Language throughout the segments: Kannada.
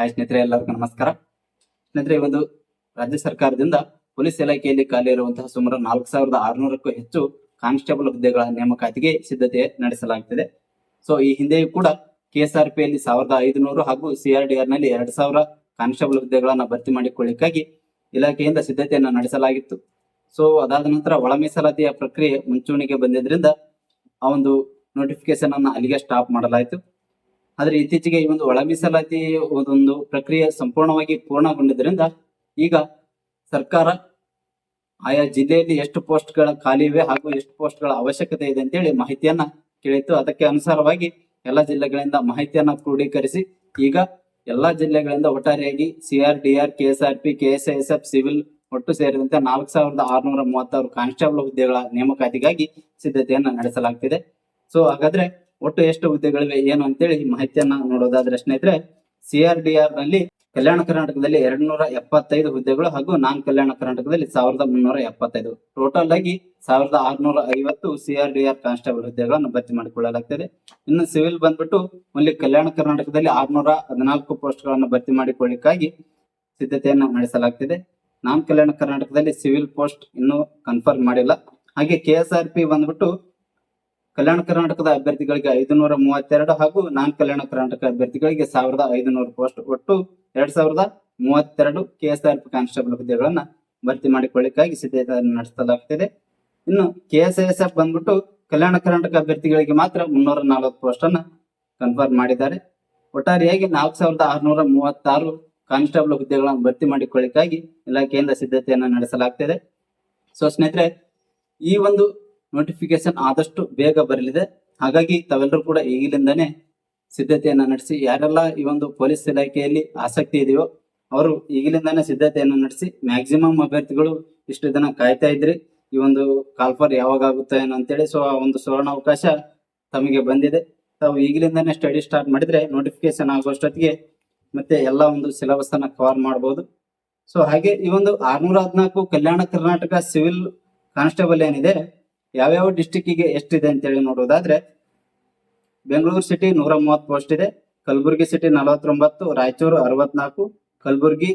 ಹಾಯ್ ಸ್ನೇಹಿತರೆ, ಎಲ್ಲರಿಗೂ ನಮಸ್ಕಾರ. ಸ್ನೇಹಿತರೆ ಈ ಒಂದು ರಾಜ್ಯ ಸರ್ಕಾರದಿಂದ ಪೊಲೀಸ್ ಇಲಾಖೆಯಲ್ಲಿ ಖಾಲಿ ಇರುವಂತಹ ಸುಮಾರು ನಾಲ್ಕು ಸಾವಿರದ ಆರುನೂರಕ್ಕೂ ಹೆಚ್ಚು ಕಾನ್ಸ್ಟೇಬಲ್ ಹುದ್ದೆಗಳ ನೇಮಕಾತಿಗೆ ಸಿದ್ಧತೆ ನಡೆಸಲಾಗುತ್ತಿದೆ ಸೊ ಈ ಹಿಂದೆಯೂ ಕೂಡ ಕೆಎಸ್ಆರ್ ಪಿ ಯಲ್ಲಿ ಸಾವಿರದ ಐದುನೂರು ಹಾಗೂ ಸಿಆರ್ಡಿಆರ್ನಲ್ಲಿ ಎರಡು ಸಾವಿರ ಕಾನ್ಸ್ಟೇಬಲ್ ಹುದ್ದೆಗಳನ್ನು ಭರ್ತಿ ಮಾಡಿಕೊಳ್ಳಿಕ್ಕಾಗಿ ಇಲಾಖೆಯಿಂದ ಸಿದ್ಧತೆಯನ್ನು ನಡೆಸಲಾಗಿತ್ತು. ಸೊ ಅದಾದ ನಂತರ ಒಳ ಮೀಸಲಾತಿಯ ಪ್ರಕ್ರಿಯೆ ಮುಂಚೂಣಿಗೆ ಬಂದಿದ್ದರಿಂದ ಆ ಒಂದು ನೋಟಿಫಿಕೇಶನ್ ಅನ್ನ ಅಲ್ಲಿಗೆ ಸ್ಟಾಪ್ ಮಾಡಲಾಯಿತು. ಆದ್ರೆ ಇತ್ತೀಚೆಗೆ ಈ ಒಂದು ಒಳ ಮೀಸಲಾತಿ ಒಂದು ಪ್ರಕ್ರಿಯೆ ಸಂಪೂರ್ಣವಾಗಿ ಪೂರ್ಣಗೊಂಡಿದ್ದರಿಂದ ಈಗ ಸರ್ಕಾರ ಆಯಾ ಜಿಲ್ಲೆಯಲ್ಲಿ ಎಷ್ಟು ಪೋಸ್ಟ್ಗಳ ಖಾಲಿ ಇವೆ ಹಾಗೂ ಎಷ್ಟು ಪೋಸ್ಟ್ಗಳ ಅವಶ್ಯಕತೆ ಇದೆ ಅಂತೇಳಿ ಮಾಹಿತಿಯನ್ನ ಕೇಳಿತ್ತು. ಅದಕ್ಕೆ ಅನುಸಾರವಾಗಿ ಎಲ್ಲಾ ಜಿಲ್ಲೆಗಳಿಂದ ಮಾಹಿತಿಯನ್ನ ಕ್ರೋಢೀಕರಿಸಿ ಈಗ ಎಲ್ಲಾ ಜಿಲ್ಲೆಗಳಿಂದ ಒಟ್ಟಾರೆಯಾಗಿ CR DR KSRP KSSF civil ಒಟ್ಟು ಸೇರಿದಂತೆ ನಾಲ್ಕು ಸಾವಿರದ ಆರುನೂರ ಮೂವತ್ತಾರು ಕಾನ್ಸ್ಟೇಬಲ್ ಹುದ್ದೆಗಳ ನೇಮಕಾತಿಗಾಗಿ ಸಿದ್ಧತೆಯನ್ನ ನಡೆಸಲಾಗ್ತಿದೆ. ಸೊ ಹಾಗಾದ್ರೆ ಒಟ್ಟು ಎಷ್ಟು ಹುದ್ದೆಗಳಿವೆ, ಏನು ಅಂತೇಳಿ ಈ ಮಾಹಿತಿಯನ್ನ ನೋಡೋದಾದ್ರೆ ಸ್ನೇಹಿತರೆ ಸಿಆರ್ಡಿಆರ್ನಲ್ಲಿ ಕಲ್ಯಾಣ ಕರ್ನಾಟಕದಲ್ಲಿ ಎರಡ್ ನೂರ ಎಪ್ಪತ್ತೈದು ಹುದ್ದೆಗಳು ಹಾಗೂ ನಾನ್ ಕಲ್ಯಾಣ ಕರ್ನಾಟಕದಲ್ಲಿ ಸಾವಿರದ ಮುನ್ನೂರ ಎಪ್ಪತ್ತೈದು. ಟೋಟಲ್ ಆಗಿ ಸಾವಿರದ ಆರ್ನೂರ ಐವತ್ತು ಸಿಆರ್ಡಿಆರ್ ಕಾನ್ಸ್ಟೇಬಲ್ ಹುದ್ದೆಗಳನ್ನು ಭರ್ತಿ ಮಾಡಿಕೊಳ್ಳಲಾಗ್ತದೆ. ಇನ್ನು ಸಿವಿಲ್ ಬಂದ್ಬಿಟ್ಟು ಒಂದು ಕಲ್ಯಾಣ ಕರ್ನಾಟಕದಲ್ಲಿ ಆರ್ನೂರ ಹದಿನಾಲ್ಕು ಪೋಸ್ಟ್ಗಳನ್ನು ಭರ್ತಿ ಮಾಡಿಕೊಳ್ಳಿಕ್ಕಾಗಿ ಸಿದ್ಧತೆಯನ್ನ ನಡೆಸಲಾಗ್ತಿದೆ ನಾನ್ ಕಲ್ಯಾಣ ಕರ್ನಾಟಕದಲ್ಲಿ ಸಿವಿಲ್ ಪೋಸ್ಟ್ ಇನ್ನೂ ಕನ್ಫರ್ಮ್ ಮಾಡಿಲ್ಲ. ಹಾಗೆ ಕೆಎಸ್ಆರ್ ಪಿ ಬಂದ್ಬಿಟ್ಟು ಕಲ್ಯಾಣ ಕರ್ನಾಟಕದ ಅಭ್ಯರ್ಥಿಗಳಿಗೆ ಐದುನೂರ ಮೂವತ್ತೆರಡು ಹಾಗೂ ನಾನ್ ಕಲ್ಯಾಣ ಕರ್ನಾಟಕ ಅಭ್ಯರ್ಥಿಗಳಿಗೆ ಸಾವಿರದ ಐದುನೂರು ಪೋಸ್ಟ್. ಒಟ್ಟು ಎರಡ್ ಸಾವಿರದ ಮೂವತ್ತೆರಡು ಕೆಎಸ್ಆರ್ ಪಿ ಕಾನ್ಸ್ಟೇಬಲ್ ಹುದ್ದೆಗಳನ್ನ ಭರ್ತಿ ಮಾಡಿಕೊಳ್ಳಿಕ್ಕಾಗಿ ಸಿದ್ಧತೆ ನಡೆಸಲಾಗುತ್ತಿದೆ ಇನ್ನು ಕೆಎಸ್ಐಎಸ್ಎಫ್ ಬಂದ್ಬಿಟ್ಟು ಕಲ್ಯಾಣ ಕರ್ನಾಟಕ ಅಭ್ಯರ್ಥಿಗಳಿಗೆ ಮಾತ್ರ ಮುನ್ನೂರ ನಲವತ್ತು ಪೋಸ್ಟ್ ಅನ್ನ ಕನ್ಫರ್ಮ್ ಮಾಡಿದ್ದಾರೆ. ಒಟ್ಟಾರೆಯಾಗಿ ನಾಲ್ಕು ಸಾವಿರದ ಆರುನೂರ ಮೂವತ್ತಾರು ಕಾನ್ಸ್ಟೇಬಲ್ ಹುದ್ದೆಗಳನ್ನು ಭರ್ತಿ ಮಾಡಿಕೊಳ್ಳಿಕ್ಕಾಗಿ ಇಲಾಖೆಯಿಂದ ಸಿದ್ಧತೆಯನ್ನು ನಡೆಸಲಾಗ್ತಿದೆ. ಸೊ ಸ್ನೇಹಿತರೆ, ಈ ಒಂದು ನೋಟಿಫಿಕೇಶನ್ ಆದಷ್ಟು ಬೇಗ ಬರಲಿದೆ. ಹಾಗಾಗಿ ತಾವೆಲ್ಲರೂ ಕೂಡ ಈಗಲಿಂದಾನೇ ಸಿದ್ಧತೆಯನ್ನು ನಡೆಸಿ, ಯಾರೆಲ್ಲ ಈ ಒಂದು ಪೊಲೀಸ್ ಇಲಾಖೆಯಲ್ಲಿ ಆಸಕ್ತಿ ಇದೆಯೋ ಅವರು ಈಗಲಿಂದಾನೇ ಸಿದ್ಧತೆಯನ್ನು ನಡೆಸಿ ಮ್ಯಾಕ್ಸಿಮಮ್ ಅಭ್ಯರ್ಥಿಗಳು ಇಷ್ಟು ದಿನ ಕಾಯ್ತಾ ಇದ್ರಿ. ಈ ಒಂದು ಕಾಲ್ಫರ್ ಯಾವಾಗ ಆಗುತ್ತೆ ಏನೋ ಅಂತೇಳಿ ಸೊ ಆ ಒಂದು ಸುವರ್ಣ ಅವಕಾಶ ತಮಗೆ ಬಂದಿದೆ. ತಾವು ಈಗಲಿಂದಾನೇ ಸ್ಟಡಿ ಸ್ಟಾರ್ಟ್ ಮಾಡಿದ್ರೆ ನೋಟಿಫಿಕೇಶನ್ ಆಗುವಷ್ಟೊತ್ತಿಗೆ ಮತ್ತೆ ಎಲ್ಲ ಒಂದು ಸಿಲೆಬಸ್ ಅನ್ನ ಕವರ್ ಮಾಡಬಹುದು ಸೊ ಹಾಗೆ ಈ ಒಂದು ಆರ್ನೂರ ಹದಿನಾಲ್ಕು ಕಲ್ಯಾಣ ಕರ್ನಾಟಕ ಸಿವಿಲ್ ಕಾನ್ಸ್ಟೇಬಲ್ ಏನಿದೆ ಯಾವ್ಯಾವ ಡಿಸ್ಟಿಕ್ಕಿಗೆ ಎಷ್ಟಿದೆ ಅಂತೇಳಿ ನೋಡೋದಾದ್ರೆ ಬೆಂಗಳೂರು ಸಿಟಿ ನೂರ ಮೂವತ್ತು ಪೋಸ್ಟ್ ಇದೆ, ಕಲಬುರಗಿ ಸಿಟಿ ನಲವತ್ತೊಂಬತ್ತು, ರಾಯಚೂರು ಅರವತ್ನಾಲ್ಕು, ಕಲಬುರಗಿ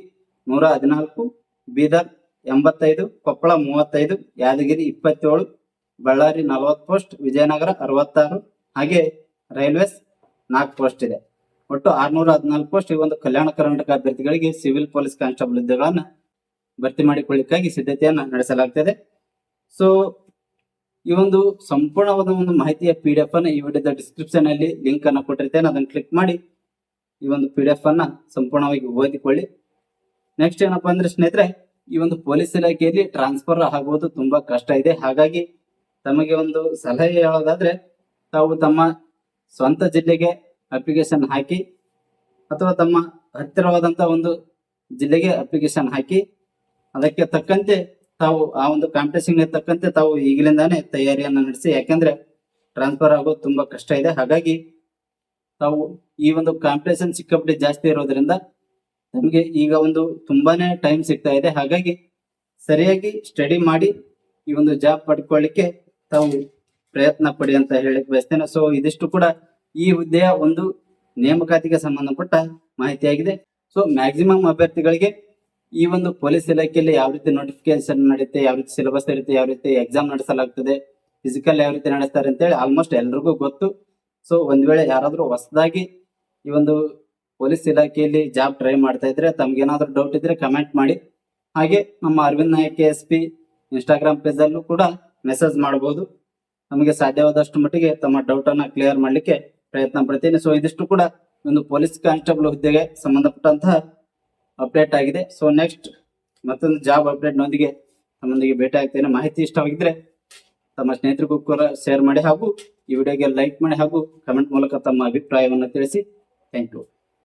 ನೂರ ಹದಿನಾಲ್ಕು, ಬೀದರ್ ಎಂಬತ್ತೈದು, ಕೊಪ್ಪಳ ಮೂವತ್ತೈದು, ಯಾದಗಿರಿ ಇಪ್ಪತ್ತೇಳು, ಬಳ್ಳಾರಿ ನಲವತ್ತು ಪೋಸ್ಟ್ ವಿಜಯನಗರ ಅರವತ್ತಾರು, ಹಾಗೆ ರೈಲ್ವೇಸ್ ನಾಲ್ಕು ಪೋಸ್ಟ್ ಇದೆ. ಒಟ್ಟು ಆರ್ನೂರ ಹದಿನಾಲ್ಕು ಪೋಸ್ಟ್ ಈ ಒಂದು ಕಲ್ಯಾಣ ಕರ್ನಾಟಕ ಅಭ್ಯರ್ಥಿಗಳಿಗೆ ಸಿವಿಲ್ ಪೊಲೀಸ್ ಕಾನ್ಸ್ಟೇಬಲ್ ಹುದ್ದೆಗಳನ್ನ ಭರ್ತಿ ಮಾಡಿಕೊಳ್ಳಿಕ್ಕಾಗಿ ಸಿದ್ಧತೆಯನ್ನ ನಡೆಸಲಾಗ್ತದೆ. ಸೊ ಈ ಒಂದು ಸಂಪೂರ್ಣವಾದ ಒಂದು ಮಾಹಿತಿಯ ಪಿ ಡಿ ಎಫ್ ಅನ್ನ ಈ ವಿಡಿಯೋದ ಡಿಸ್ಕ್ರಿಪ್ಷನ್ ಅಲ್ಲಿ ಲಿಂಕ್ ಅನ್ನ ಕೊಟ್ಟಿರ್ತೇನೆ. ಅದನ್ನ ಕ್ಲಿಕ್ ಮಾಡಿ ಈ ಒಂದು ಪಿ ಡಿ ಎಫ್ ಅನ್ನ ಸಂಪೂರ್ಣವಾಗಿ ಓದಿಕೊಳ್ಳಿ. ನೆಕ್ಸ್ಟ್ ಏನಪ್ಪಾ ಅಂದ್ರೆ ಸ್ನೇಹಿತರೆ, ಈ ಒಂದು ಪೊಲೀಸ್ ಇಲಾಖೆಯಲ್ಲಿ ಟ್ರಾನ್ಸ್ಫರ್ ಆಗುವುದು ತುಂಬಾ ಕಷ್ಟ ಇದೆ. ಹಾಗಾಗಿ ತಮಗೆ ಒಂದು ಸಲಹೆ ಹೇಳೋದಾದ್ರೆ ತಾವು ತಮ್ಮ ಸ್ವಂತ ಜಿಲ್ಲೆಗೆ ಅಪ್ಲಿಕೇಶನ್ ಹಾಕಿ ಅಥವಾ ತಮ್ಮ ಹತ್ತಿರವಾದಂತ ಒಂದು ಜಿಲ್ಲೆಗೆ ಅಪ್ಲಿಕೇಶನ್ ಹಾಕಿ ಅದಕ್ಕೆ ತಕ್ಕಂತೆ ತಾವು ಆ ಒಂದು ಕಾಂಪಿಟೇಷನ್ ತಕ್ಕಂತೆ ತಾವು ಈಗಲಿಂದಾನೇ ತಯಾರಿಯನ್ನ ನಡೆಸಿ, ಯಾಕಂದ್ರೆ ಟ್ರಾನ್ಸ್ಫರ್ ಆಗೋದು ತುಂಬಾ ಕಷ್ಟ ಇದೆ. ಹಾಗಾಗಿ ತಾವು ಈ ಒಂದು ಕಾಂಪಿಟೇಷನ್ ಸಿಕ್ಕಾಪಟ್ಟೆ ಜಾಸ್ತಿ ಇರೋದ್ರಿಂದ ನಮಗೆ ಈಗ ಒಂದು ತುಂಬಾನೇ ಟೈಮ್ ಸಿಗ್ತಾ ಇದೆ. ಹಾಗಾಗಿ ಸರಿಯಾಗಿ ಸ್ಟಡಿ ಮಾಡಿ ಈ ಒಂದು ಜಾಬ್ ಪಡ್ಕೊಳ್ಳಿಕ್ಕೆ ತಾವು ಪ್ರಯತ್ನ ಪಡಿ ಅಂತ ಹೇಳಕ್ ಬಯಸ್ತೇನೆ. ಸೊ ಇದಿಷ್ಟು ಕೂಡ ಈ ಹುದ್ದೆಯ ಒಂದು ನೇಮಕಾತಿಗೆ ಸಂಬಂಧಪಟ್ಟ ಮಾಹಿತಿಯಾಗಿದೆ. ಸೊ ಮ್ಯಾಕ್ಸಿಮಮ್ ಅಭ್ಯರ್ಥಿಗಳಿಗೆ ಈ ಒಂದು ಪೊಲೀಸ್ ಇಲಾಖೆಯಲ್ಲಿ ಯಾವ ರೀತಿ ನೋಟಿಫಿಕೇಶನ್ ನಡೆಯುತ್ತೆ ಯಾವ ರೀತಿ ಸಿಲೆಬಸ್ ಇರುತ್ತೆ ಯಾವ ರೀತಿ ಎಕ್ಸಾಮ್ ನಡೆಸಲಾಗ್ತದೆ ಫಿಸಿಕಲ್ ಯಾವ ರೀತಿ ನಡೆಸ್ತಾರೆ ಅಂತೇಳಿ ಆಲ್ಮೋಸ್ಟ್ ಎಲ್ರಿಗೂ ಗೊತ್ತು. ಸೊ ಒಂದ್ ವೇಳೆ ಯಾರಾದ್ರೂ ಹೊಸದಾಗಿ ಈ ಒಂದು ಪೊಲೀಸ್ ಇಲಾಖೆಯಲ್ಲಿ ಜಾಬ್ ಟ್ರೈ ಮಾಡ್ತಾ ಇದ್ರೆ, ತಮ್ಗೆ ಏನಾದ್ರು ಡೌಟ್ ಇದ್ರೆ ಕಮೆಂಟ್ ಮಾಡಿ. ಹಾಗೆ ನಮ್ಮ Arvind Nayak S P Instagram page ಅಲ್ಲೂ ಕೂಡ ಮೆಸೇಜ್ ಮಾಡಬಹುದು ನಮಗೆ ಸಾಧ್ಯವಾದಷ್ಟು ಮಟ್ಟಿಗೆ ತಮ್ಮ ಡೌಟ್ ಅನ್ನ ಕ್ಲಿಯರ್ ಮಾಡ್ಲಿಕ್ಕೆ ಪ್ರಯತ್ನ ಪಡ್ತೀನಿ. ಸೊ ಇದಿಷ್ಟು ಕೂಡ ಒಂದು ಪೊಲೀಸ್ ಕಾನ್ಸ್ಟೇಬಲ್ ಹುದ್ದೆಗೆ ಸಂಬಂಧಪಟ್ಟಂತಹ ಅಪ್ಡೇಟ್ ಆಗಿದೆ. ಸೊ ನೆಕ್ಸ್ಟ್ ಮತ್ತೊಂದು ಜಾಬ್ ಅಪ್ಡೇಟ್ ನೊಂದಿಗೆ ತಮ್ಮೊಂದಿಗೆ ಭೇಟಿ ಆಗ್ತೇನೆ ಮಾಹಿತಿ ಇಷ್ಟವಾಗಿದ್ರೆ ತಮ್ಮ ಸ್ನೇಹಿತರಿಗೂ ಕೂಡ ಶೇರ್ ಮಾಡಿ ಹಾಗೂ ಈ ವಿಡಿಯೋಗೆ ಲೈಕ್ ಮಾಡಿ ಹಾಗೂ ಕಮೆಂಟ್ ಮೂಲಕ ತಮ್ಮ ಅಭಿಪ್ರಾಯವನ್ನು ತಿಳಿಸಿ. Thank you